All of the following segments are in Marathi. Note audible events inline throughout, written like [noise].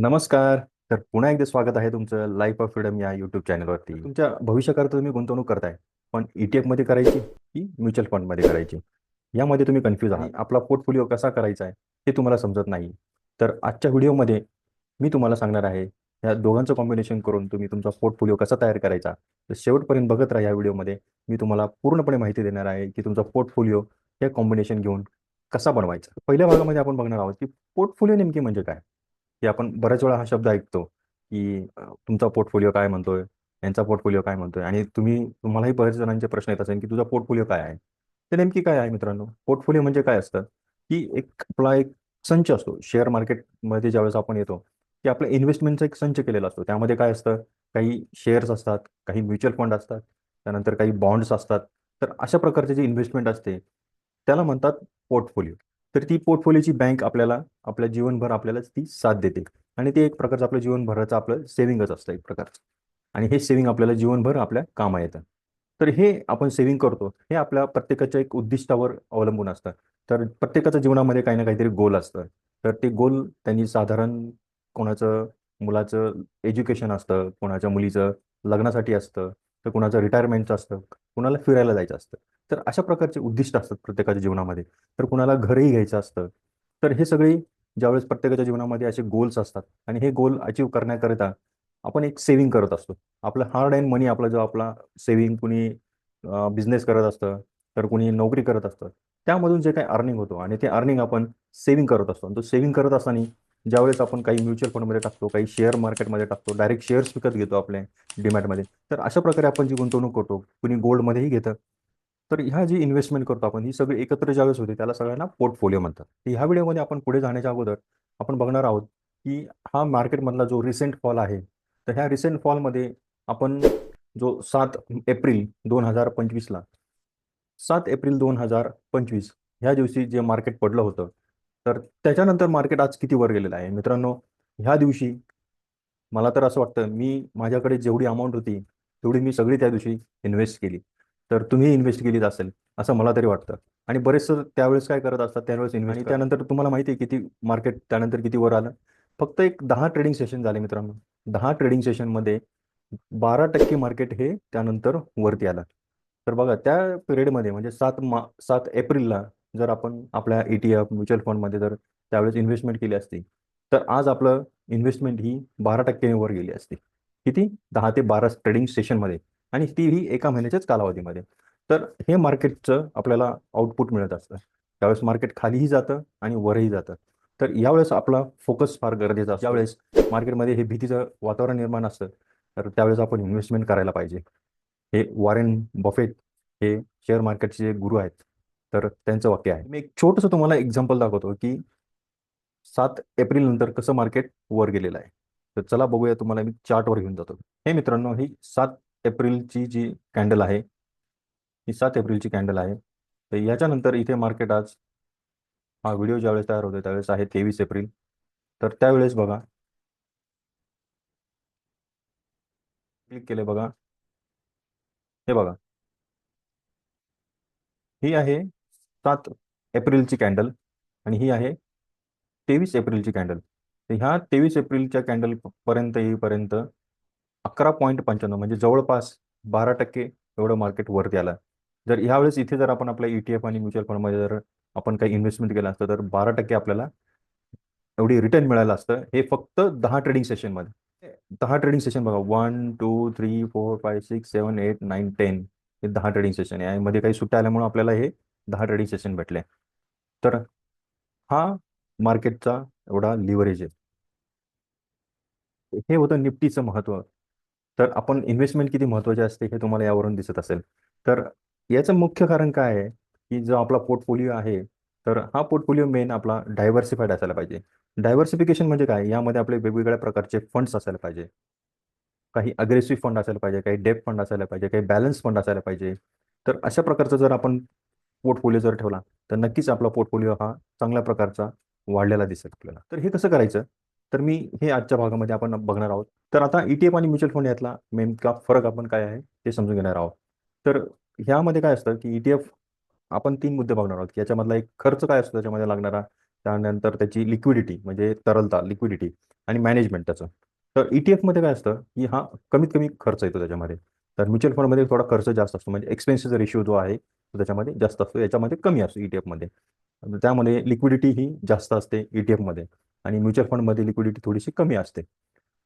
नमस्कार. तर पुन्हा एकदा स्वागत आहे तुमचं लाईफ ऑफ फ्रीडम या युट्यूब चॅनलवरती. तुमच्या भविष्याकरता तुम्ही गुंतवणूक करताय. पण ईटीएफमध्ये करायची की म्युच्युअल फंडमध्ये करायची? यामध्ये तुम्ही कन्फ्यूज आहात. आपला पोर्टफोलिओ कसा करायचा आहे, हे तुम्हाला समजत नाही. तर आजच्या व्हिडिओमध्ये मी तुम्हाला सांगणार आहे, या दोघांचं कॉम्बिनेशन करून तुम्ही तुमचा पोर्टफोलिओ कसा तयार करायचा. तर शेवटपर्यंत बघत राहा या व्हिडिओमध्ये. मी तुम्हाला पूर्णपणे माहिती देणार आहे, की तुमचा पोर्टफोलिओ हे कॉम्बिनेशन घेऊन कसा बनवायचा. पहिल्या भागामध्ये आपण बघणार आहोत, की पोर्टफोलिओ नेमकी म्हणजे काय? की आपण बऱ्याच वेळा हा शब्द ऐकतो, की तुमचा पोर्टफोलिओ काय म्हणतोय, यांचा पोर्टफोलिओ काय म्हणतोय आणि तुम्ही तुम्हालाही बऱ्याच जणांचे प्रश्न येत असेल, की तुझा पोर्टफोलिओ काय आहे? ते नेमकी काय आहे मित्रांनो? पोर्टफोलिओ म्हणजे काय असतं, की एक आपला एक संच असतो. शेअर मार्केटमध्ये ज्यावेळेस आपण येतो, की आपल्या इन्व्हेस्टमेंटचा एक संच केलेला असतो. त्यामध्ये काय असतं, काही शेअर्स असतात, काही म्युच्युअल फंड असतात, त्यानंतर काही बॉन्ड्स असतात. तर अशा प्रकारचे जे इन्व्हेस्टमेंट असते, त्याला म्हणतात पोर्टफोलिओ. तर ती पोर्टफोलिओची बँक आपल्याला आपल्या जीवनभर आपल्याला ती साथ देते आणि ते एक प्रकारचं आपलं जीवनभराचं आपलं सेव्हिंगच असतं एक प्रकारचं आणि हे सेव्हिंग आपल्याला जीवनभर आपल्या कामा येतं. तर हे आपण सेव्हिंग करतो, हे आपल्या प्रत्येकाच्या एक उद्दिष्टावर अवलंबून असतं. तर प्रत्येकाच्या जीवनामध्ये काही ना काहीतरी गोल असतं. तर ते गोल त्यांनी साधारण कोणाचं मुलाचं एज्युकेशन असतं, कोणाच्या मुलीचं लग्नासाठी असतं, तर कोणाचं रिटायरमेंटचं असतं, कुणाला फिरायला जायचं असतं. तर अशा प्रकारचे उद्दिष्ट असतात प्रत्येकाच्या जीवनामध्ये. तर कुणाला घरही घ्यायचं असतं. तर हे सगळे ज्यावेळेस प्रत्येकाच्या जीवनामध्ये असे गोल्स असतात आणि हे गोल अचीव करण्याकरिता आपण एक सेव्हिंग करत असतो. आपलं हार्ड अँड मनी आपला जो आपला सेव्हिंग कुणी बिझनेस करत असतं, तर कुणी नोकरी करत असतं. त्यामधून जे काही अर्निंग होतो आणि ते अर्निंग आपण सेव्हिंग करत असतो. आणि तो सेव्हिंग करत असताना ज्यावेळेस आपण काही म्युच्युअल फंडमध्ये टाकतो, काही शेअर मार्केटमध्ये टाकतो, डायरेक्ट शेअर्स विकत घेतो आपल्या डीमॅटमध्ये. तर अशा प्रकारे आपण जी गुंतवणूक करतो, कुणी गोल्डमध्येही घेतं. तर ह्या जी इन्व्हेस्टमेंट करतो आपण, ही सगळी एकत्र ज्यावेळेस होते, त्याला सगळ्यांना पोर्टफोलिओ म्हणतात. तर ह्या व्हिडिओमध्ये आपण पुढे जाण्याच्या अगोदर आपण बघणार आहोत, की हा मार्केटमधला जो रिसेंट फॉल आहे, तर ह्या रिसेंट फॉलमध्ये आपण जो सात एप्रिल 2025ला 7 एप्रिल 2025 ह्या दिवशी जे मार्केट पडलं होतं, तर त्याच्यानंतर मार्केट आज किती वर गेलेलं आहे. मित्रांनो, ह्या दिवशी मला तर असं वाटतं, मी माझ्याकडे जेवढी अमाऊंट होती, तेवढी मी सगळी त्या दिवशी इन्व्हेस्ट केली. तर तुम्हीही इन्व्हेस्ट केलीच असेल, असं मला तरी वाटतं. आणि बरेचसं त्यावेळेस काय करत असतात, त्यावेळेस इन्व्हेस्ट त्यानंतर तुम्हाला माहिती आहे किती मार्केट त्यानंतर किती वर आलं? फक्त एक 10 ट्रेडिंग सेशन झाले मित्रांनो. 10 ट्रेडिंग सेशनमध्ये 12% मार्केट हे त्यानंतर वरती आलं. तर बघा त्या पिरियडमध्ये म्हणजे 7 मा 7 एप्रिलला जर आपण आपल्या ई-टी-एफ, म्युच्युअल फंडमध्ये जर त्यावेळेस इन्व्हेस्टमेंट केली असती, तर आज आपलं इन्व्हेस्टमेंट ही 12% वर गेली असती. किती? 10 ते 12 ट्रेडिंग सेशनमध्ये आणि तीही एका महिन्याच्याच कालावधीमध्ये. तर हे मार्केटचं आपल्याला आउटपुट मिळत असतं. त्यावेळेस मार्केट खालीही जातं आणि वरही जातं. तर यावेळेस आपला फोकस फार गरजेचा असतो. ज्यावेळेस मार्केटमध्ये हे भीतीचं वातावरण निर्माण असतं, तर त्यावेळेस आपण इन्व्हेस्टमेंट करायला पाहिजे. हे वॉरेन बफेट हे शेअर मार्केटचे जे गुरु आहेत, तर त्यांचं वाक्य आहे. मी एक छोटंसं तुम्हाला एक्झाम्पल दाखवतो, की सात एप्रिल नंतर कसं मार्केट वर गेलेलं आहे. तर चला बघूया तुम्हाला मी चार्टवर घेऊन जातो. हे मित्रांनो, ही सात एप्रिलची जी कॅन्डल आहे, ही सात एप्रिलची कॅन्डल आहे. तर याच्यानंतर इथे मार्केट आज हा व्हिडिओ ज्यावेळेस तयार होतो त्यावेळेस आहे 23 एप्रिल. तर त्यावेळेस बघा क्लिक केले बघा. हे बघा. ही आहे सात एप्रिलची कॅन्डल आणि ही आहे 23 एप्रिलची कॅन्डल. तर ह्या 23 एप्रिलच्या कॅन्डल पर्यंत येईपर्यंत 11.95 म्हणजे जवळपास 12% एवढं मार्केट वरती आलं. जर ह्यावेळेस इथे जर आपण आपल्या ई-टी-एफ आणि म्युच्युअल फंडमध्ये जर आपण काही इन्व्हेस्टमेंट केलं असतं, तर 12% आपल्याला एवढी रिटर्न मिळालं असतं. हे फक्त दहा ट्रेडिंग सेशनमध्ये. दहा ट्रेडिंग सेशन बघा 1, 2, 3, 4, 5, 6, 7, 8, 9, 10 हे दहा ट्रेडिंग सेशन आहे. यामध्ये काही सुट्ट्या आल्यामुळे आपल्याला हे दहा ट्रेडिंग सेशन भेटले. तर हा मार्केटचा एवढा लिव्हरेज आहे. हे होतं निफ्टीचं महत्त्व तर आपण इन्व्हेस्टमेंट किती महत्त्वाची असते हे तुम्हाला यावरून दिसत असेल. तर याचं मुख्य कारण काय आहे, की जो आपला पोर्टफोलिओ आहे, तर हा पोर्टफोलिओ मेन आपला डायव्हर्सिफाईड असायला पाहिजे. डायव्हर्सिफिकेशन म्हणजे काय? यामध्ये आपले वेगवेगळ्या प्रकारचे फंड्स असायला पाहिजे. काही अग्रेसिव्ह फंड असायला पाहिजे, काही डेप फंड असायला पाहिजे, काही बॅलन्स फंड असायला पाहिजे. तर अशा प्रकारचा जर आपण पोर्टफोलिओ जर ठेवला, तर नक्कीच आपला पोर्टफोलिओ हा चांगल्या प्रकारचा वाढलेला दिसेल आपल्याला. तर हे कसं करायचं? तर मी हे आजच्या भागामध्ये आपण बघणार आहोत. तर आता ई-टी-एफ आणि म्युच्युअल फंड यातला नेमका फरक आपण काय आहे, ते समजून घेणार आहोत. तर ह्यामध्ये काय असतं, की ईटीएफ आपण तीन मुद्दे बघणार आहोत, की याच्यामधला एक खर्च काय असतो? त्याच्यामध्ये लागणारा, त्यानंतर त्याची लिक्विडिटी म्हणजे तरलता लिक्विडिटी आणि मॅनेजमेंट त्याचं. तर ईटीएफमध्ये काय असतं की हा कमीत कमी खर्च येतो त्याच्यामध्ये. तर म्युच्युअल फंडमध्ये थोडा खर्च जास्त असतो. म्हणजे एक्सपेन्सेस रेशिओ जो आहे तो त्याच्यामध्ये जास्त असतो. याच्यामध्ये कमी असतो ई टी त्यामध्ये लिक्विडिटी ही जास्त असते ई टी आणि म्युच्युअल फंडमध्ये लिक्विडिटी थोडीशी कमी असते.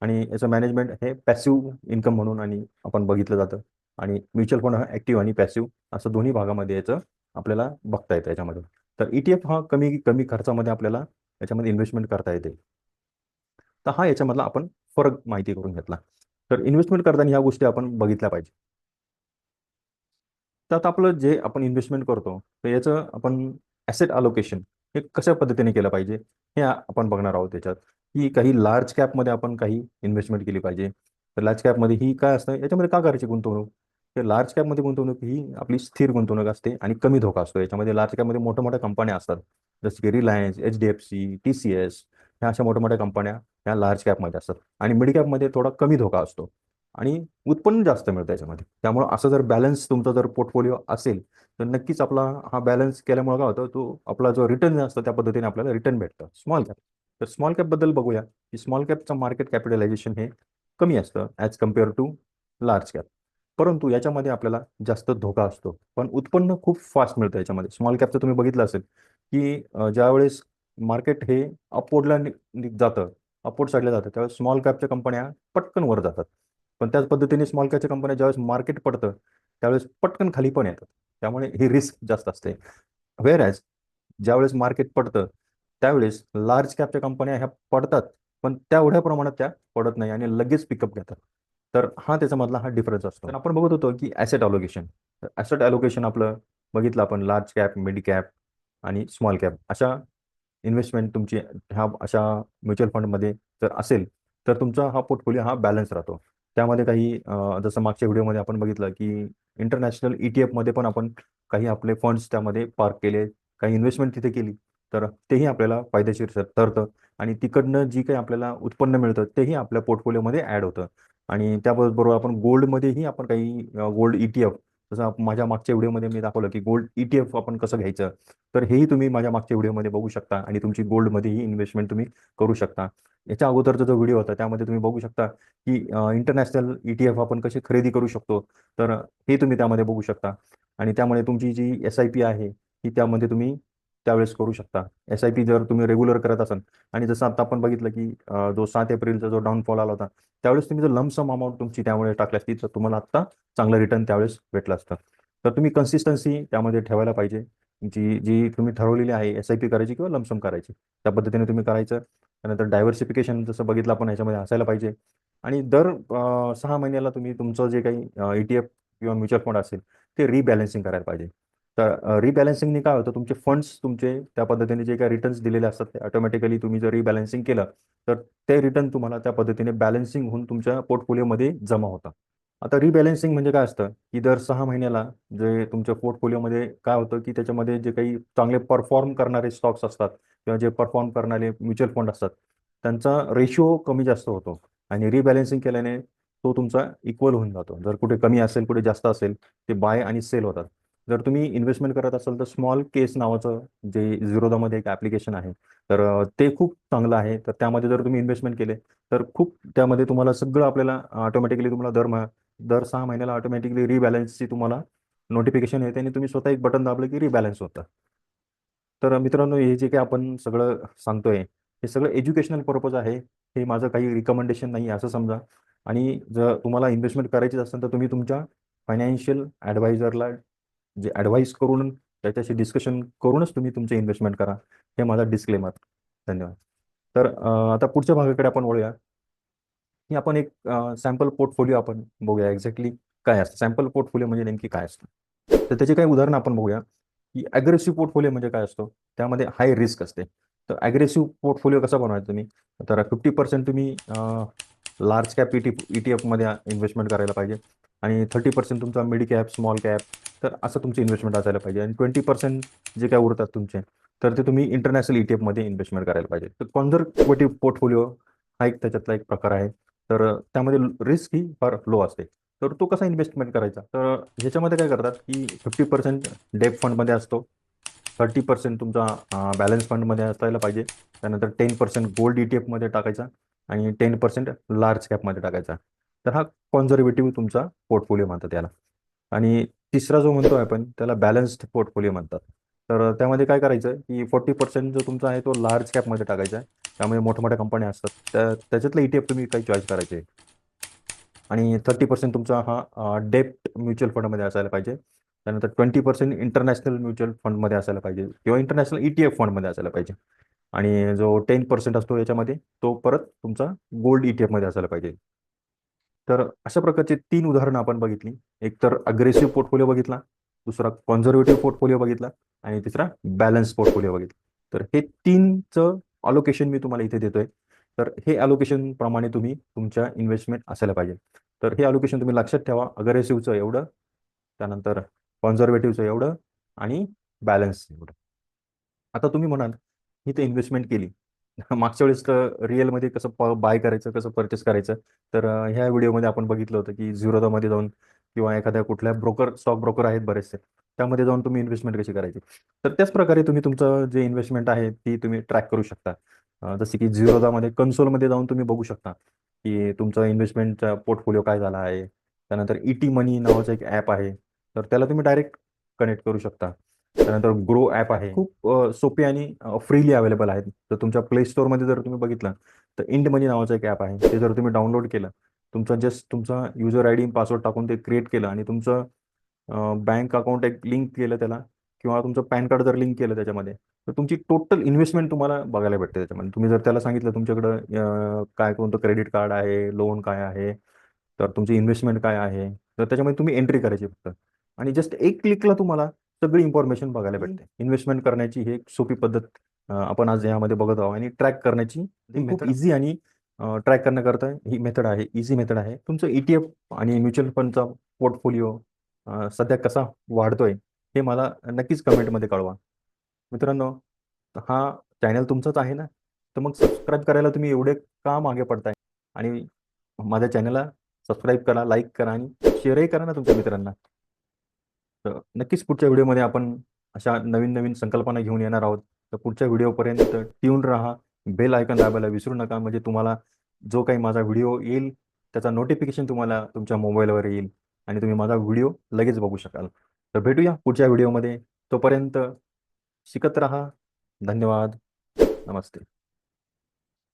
आणि याचं मॅनेजमेंट हे पॅसिव्ह इन्कम म्हणून आणि आपण बघितलं जातं. आणि म्युच्युअल फंड हा ॲक्टिव्ह आणि पॅसिव्ह असं दोन्ही भागामध्ये याचं आपल्याला बघता येतं याच्यामध्ये तर ई टी एफ हा कमी कमी खर्चामध्ये आपल्याला याच्यामध्ये इन्व्हेस्टमेंट करता येते. तर हा याच्यामधला आपण फरक माहिती करून घेतला. तर इन्व्हेस्टमेंट करताना ह्या गोष्टी आपण बघितल्या पाहिजे. तर आता आपलं जे आपण इन्व्हेस्टमेंट करतो तर याचं आपण ॲसेट अलोकेशन हे कशा पद्धतीने केलं पाहिजे हे आपण बघणार आहोत त्याच्यात की काही लार्ज कॅपमध्ये आपण काही इन्व्हेस्टमेंट केली पाहिजे. तर लार्ज कॅपमध्ये ही काय असतं? याच्यामध्ये का करायची गुंतवणूक? तर लार्ज कॅपमध्ये गुंतवणूक ही आपली स्थिर गुंतवणूक असते आणि कमी धोका असतो. याच्यामध्ये लार्ज कॅपमध्ये मोठ्या मोठ्या कंपन्या असतात. जसं की Reliance H D F C T C S ह्या अशा मोठ्या मोठ्या कंपन्या ह्या लार्ज कॅपमध्ये असतात. आणि मिड कॅपमध्ये थोडा कमी धोका असतो. आणि उत्पन्न जास्त मिळतं याच्यामध्ये. त्यामुळं असं जर बॅलन्स तुमचा जर पोर्टफोलिओ असेल तर नक्कीच आपला हा बॅलन्स केल्यामुळे काय होतं? तो आपला जो रिटर्न असतो त्या पद्धतीने आपल्याला रिटर्न भेटतं. स्मॉल कॅप तर स्मॉल कॅपबद्दल बघूया. की स्मॉल कॅपचं मार्केट कॅपिटलायझेशन हे कमी असतं as compare to large cap परंतु याच्यामध्ये आपल्याला जास्त धोका असतो. पण उत्पन्न खूप फास्ट मिळतं याच्यामध्ये. स्मॉल कॅपचं तुम्ही बघितलं असेल की ज्यावेळेस मार्केट हे अपवर्डला जातं अपवर्ड साईडला जातं त्यावेळेस स्मॉल कॅपच्या कंपन्या पटकन वर जातात. पण त्याच पद्धतीने स्मॉल कॅपच्या कंपन्या ज्यावेळेस मार्केट पडतं त्यावेळेस पटकन खाली पण येतात. त्यामुळे ही रिस्क जास्त असते. वेअर ॲज ज्यावेळेस मार्केट पडतं त्यावेळेस लार्ज कॅपच्या कंपन्या ह्या पडतात पण तेवढ्या प्रमाणात त्या पडत नाही आणि लगेच पिकअप घेतात. तर हा त्याच्यामधला हा डिफरन्स असतो. तर आपण बघत होतो की ॲसेट अलोकेशन तर ॲसेट अलोकेशन आपलं बघितलं आपण लार्ज कॅप मिड कॅप आणि स्मॉल कॅप अशा इन्व्हेस्टमेंट तुमची ह्या अशा म्युच्युअल फंडमध्ये जर असेल तर तुमचा हा पोर्टफोलिओ हा बॅलन्स राहतो. त्यामध्ये काही जसं मागच्या व्हिडिओमध्ये आपण बघितलं की इंटरनॅशनल ई टी एफमध्ये पण आपण काही आपले फंड्स त्यामध्ये पार्क केले काही इन्व्हेस्टमेंट तिथे केली. तर तेही आपल्याला फायदेशीर ठरतं. आणि तिकडनं जी काही आपल्याला उत्पन्न मिळतं तेही आपल्या पोर्टफोलिओमध्ये ॲड होतं. आणि त्याबरोबर आपण गोल्डमध्येही आपण काही गोल्ड ई टी एफ जसं माझ्या मागच्या व्हिडिओमध्ये मी दाखवलं की गोल्ड ई टी एफ आपण कसं घ्यायचं? तर हेही तुम्ही माझ्या मागच्या व्हिडिओमध्ये बघू शकता आणि तुमची गोल्डमध्येही इन्व्हेस्टमेंट तुम्ही करू शकता. याच्या अगोदरचा जो व्हिडिओ होता त्यामध्ये तुम्ही बघू शकता की इंटरनॅशनल ई टी एफ आपण कशी खरेदी करू शकतो? तर हे तुम्ही त्यामध्ये बघू शकता. आणि त्यामुळे तुमची जी एस आय पी आहे ही त्यामध्ये तुम्ही त्यावेळेस करू शकता. एस आय पी जर तुम्ही रेग्युलर करत असाल आणि जसं आता आपण बघितलं की जो सात एप्रिलचा जो डाऊनफॉल आला होता त्यावेळेस तुम्ही जर लमसम अमाऊंट तुमची त्यामुळे टाकली असती तर तुम्हाला आत्ता चांगलं रिटर्न त्यावेळेस भेटलं असतं. तर तुम्ही कन्सिस्टन्सी त्यामध्ये ठेवायला पाहिजे. जी जी तुम्ही ठरवलेली आहे एस आय पी करायची किंवा लमसम करायची. त्या पद्धतीने तुम्ही करायचं. त्यानंतर डायव्हर्सिफिकेशन जसं बघितलं आपण याच्यामध्ये असायला पाहिजे. आणि दर सहा महिन्याला तुम्ही तुमचं जे काही ई टी एफ किंवा म्युच्युअल फंड असेल ते रिबॅलन्सिंग करायला पाहिजे. तर रिबॅलन्सिंगने काय होतं? तुमचे फंड्स तुमचे त्या पद्धतीने जे काही रिटर्न्स दिलेले असतात ते ऑटोमॅटिकली तुम्ही जर रिबॅलन्सिंग केलं तर ते रिटर्न तुम्हाला त्या पद्धतीने बॅलन्सिंग होऊन तुमच्या पोर्टफोलिओमध्ये जमा होतं आता रिबॅलन्सिंग म्हणजे काय असतं? की दर सहा महिन्याला जे तुमच्या पोर्टफोलिओमध्ये काय होतं? की त्याच्यामध्ये जे काही चांगले परफॉर्म करणारे स्टॉक्स असतात किंवा जे परफॉर्म करणारे म्युच्युअल फंड असतात त्यांचा रेशिओ कमी जास्त होतो. आणि रिबॅलन्सिंग केल्याने तो तुमचा इक्वल होऊन जातो. जर कुठे कमी असेल कुठे जास्त असेल ते बाय आणि सेल होतात. जर तुम्ही इन्व्हेस्टमेंट करत असाल तर स्मॉल केस नावाचं जे झिरोदामध्ये एक ॲप्लिकेशन आहे तर ते खूप चांगलं आहे. तर त्यामध्ये जर तुम्ही इन्व्हेस्टमेंट केले तर खूप त्यामध्ये तुम्हाला सगळं आपल्याला ऑटोमॅटिकली तुम्हाला दर दर सहा महिन्याला ऑटोमॅटिकली रिबॅलन्सची तुम्हाला नोटिफिकेशन येते आणि तुम्ही स्वतः एक बटन दाबलं की रिबॅलन्स होतं. तर मित्रांनो हे जे काही आपण सगळं सांगतोय हे सगळं एज्युकेशनल पर्पज आहे. हे माझं काही रिकमेंडेशन नाही असं समजा. आणि जर तुम्हाला इन्व्हेस्टमेंट करायची असेल तर तुम्ही तुमच्या फायनान्शियल ॲडवायझरला जे ॲडवाईस करून त्याच्याशी डिस्कशन करूनच तुम्ही तुमचे इन्व्हेस्टमेंट करा. हे माझा डिस्क्लेमर धन्यवाद. तर आता पुढच्या भागाकडे आपण वळूया. की आपण एक सॅम्पल पोर्टफोलिओ आपण बघूया एक्झॅक्टली काय असतं. सॅम्पल पोर्टफोलिओ म्हणजे नेमकी काय असतं. तर त्याचे काही उदाहरण आपण बघूया. की ॲग्रेसिव्ह पोर्टफोलिओ म्हणजे काय असतो? त्यामध्ये हाय रिस्क असते. तर ॲग्रेसिव्ह पोर्टफोलिओ कसा बनवायचा तुम्ही? तर फिफ्टी पर्सेंट तुम्ही large cap E T E T एफमध्ये investment करायला पाहिजे. आणि थर्टी पर्सेंट तुमचा मिड कॅप स्मॉल कॅप तर असं तुमची इन्व्हेस्टमेंट असायला पाहिजे. आणि ट्वेंटी पर्सेंट जे काय उरतात तुमचे तर ते तुम्ही इंटरनॅशनल ई टी एफमध्ये इन्व्हेस्टमेंट करायला पाहिजे. तर कॉन्झर्वेटिव्ह पोर्टफोलिओ हा एक त्याच्यातला एक प्रकार आहे. तर त्यामध्ये रिस्क ही फार लो असते. तर तो कसा इन्व्हेस्टमेंट करायचा? तर ह्याच्यामध्ये काय करतात की फिफ्टी पर्सेंट डेप फंडमध्ये असतो. थर्टी पर्सेंट तुमचा बॅलन्स फंडमध्ये असायला पाहिजे. त्यानंतर ten percent gold E T एफमध्ये टाकायचा आणि टेन पर्सेंट लार्ज कॅपमध्ये टाकायचा. तर हा कॉन्झर्वेटिव्ह तुमचा पोर्टफोलिओ म्हणतात त्याला आणि तिसरा जो म्हणतो आपण त्याला बॅलन्स्ड पोर्टफोलिओ म्हणतात. तर त्यामध्ये काय करायचं की फोर्टी पर्सेंट जो तुमचा आहे तो लार्ज कॅपमध्ये टाकायचा आहे. त्यामध्ये मोठ्या मोठ्या कंपन्या असतात. त्या त्याच्यातलं ई टी एफ तुम्ही काही चॉईस करायचे. आणि थर्टी पर्सेंट तुमचा हा डेप्ट म्युच्युअल फंडमध्ये असायला पाहिजे. त्यानंतर ट्वेंटी पर्सेंट इंटरनॅशनल म्युच्युअल फंडमध्ये असायला पाहिजे किंवा इंटरनॅशनल ई टी एफ फंडमध्ये असायला पाहिजे. आणि जो टेन पर्सेंट असतो याच्यामध्ये तो परत तुमचा गोल्ड ई टी एफमध्ये असायला पाहिजे. तर अशा प्रकारचे तीन उदाहरणं आपण बघितली. एक तर अग्रेसिव्ह पोर्टफोलिओ बघितला दुसरा कॉन्झर्वेटिव्ह पोर्टफोलिओ बघितला आणि तिसरा बॅलन्स पोर्टफोलिओ बघितला. तर हे तीनचं अलोकेशन मी तुम्हाला इथे देतोय. तर हे अलोकेशन प्रमाणे तुम्ही तुमच्या इन्व्हेस्टमेंट असायला पाहिजे. तर हे अलोकेशन तुम्ही लक्षात ठेवा. अग्रेसिव्हचं एवढं त्यानंतर कॉन्झर्वेटिव्हचं एवढं आणि बॅलन्स एवढं. आता तुम्ही म्हणाल ही तर इन्व्हेस्टमेंट केली. [laughs] मागच्या वेळेस रिअलमध्ये कसं बाय करायचं कसं परचेस करायचं तर ह्या व्हिडिओमध्ये आपण बघितलं होतं की झिरोदामध्ये जाऊन किंवा एखाद्या कुठल्या ब्रोकर स्टॉक ब्रोकर आहेत बरेचसे त्यामध्ये जाऊन तुम्ही इन्व्हेस्टमेंट कशी करायची? तर त्याच प्रकारे तुम्ही तुमचं जे इन्व्हेस्टमेंट आहे ती तुम्ही ट्रॅक करू शकता. जसे की झिरोदामध्ये कन्सोलमध्ये जाऊन तुम्ही बघू शकता की तुमचा इन्व्हेस्टमेंटचा पोर्टफोलिओ काय झाला आहे. त्यानंतर ई टी मनी नावाचं एक ॲप आहे तर त्याला तुम्ही डायरेक्ट कनेक्ट करू शकता. त्यानंतर ग्रो ॲप आहे. खूप सोपे आणि फ्रीली अवेलेबल आहेत. तर तुमच्या प्ले स्टोअरमध्ये जर तुम्ही बघितलं तर इंड मनी नावाचं एक ॲप आहे. ते जर तुम्ही डाउनलोड केलं तुमचा जस्ट तुमचा युजर आय डी पासवर्ड टाकून ते क्रिएट केलं आणि तुमचं बँक अकाउंट एक लिंक केलं त्याला किंवा तुमचं पॅन कार्ड जर लिंक केलं त्याच्यामध्ये तर तुमची टोटल इन्व्हेस्टमेंट तुम्हाला बघायला भेटते त्याच्यामध्ये. तुम्ही जर त्याला सांगितलं तुमच्याकडं काय कोणतं क्रेडिट कार्ड आहे लोन काय आहे? तर तुमची इन्व्हेस्टमेंट काय आहे? तर त्याच्यामध्ये तुम्ही एंट्री करायची फक्त. आणि जस्ट एक क्लिकला तुम्हाला सगळी इन्फॉर्मेशन बघायला भेटते. इन्व्हेस्टमेंट करण्याची ही एक सोपी पद्धत आपण आज यामध्ये बघत आहोत आणि ट्रॅक करण्याची खूप इझी आणि ट्रॅक करण्याकरता ही मेथड आहे इझी मेथड आहे. तुमचं ई टी एफ आणि म्युच्युअल फंडचा पोर्टफोलिओ सध्या कसा वाढतोय हे मला नक्कीच कमेंटमध्ये कळवा. मित्रांनो हा चॅनल तुमचाच आहे ना? तर मग सबस्क्राईब करायला तुम्ही एवढे का मागे पडताय? आणि माझ्या चॅनलला सबस्क्राईब करा लाईक करा आणि शेअरही करा ना तुमच्या मित्रांना. तर नक्कीच पुढच्या व्हिडिओमध्ये आपण अशा नवीन नवीन संकल्पना घेऊन येणार आहोत. तर पुढच्या व्हिडिओपर्यंत ट्यून राहा बेल आयकन दाबायला विसरू नका. म्हणजे तुम्हाला जो काही माझा व्हिडिओ येईल त्याचा नोटिफिकेशन तुम्हाला तुमच्या मोबाईलवर येईल आणि तुम्ही माझा व्हिडिओ लगेच बघू शकाल. तर भेटूया पुढच्या व्हिडिओमध्ये. तोपर्यंत शिकत राहा. धन्यवाद. नमस्ते.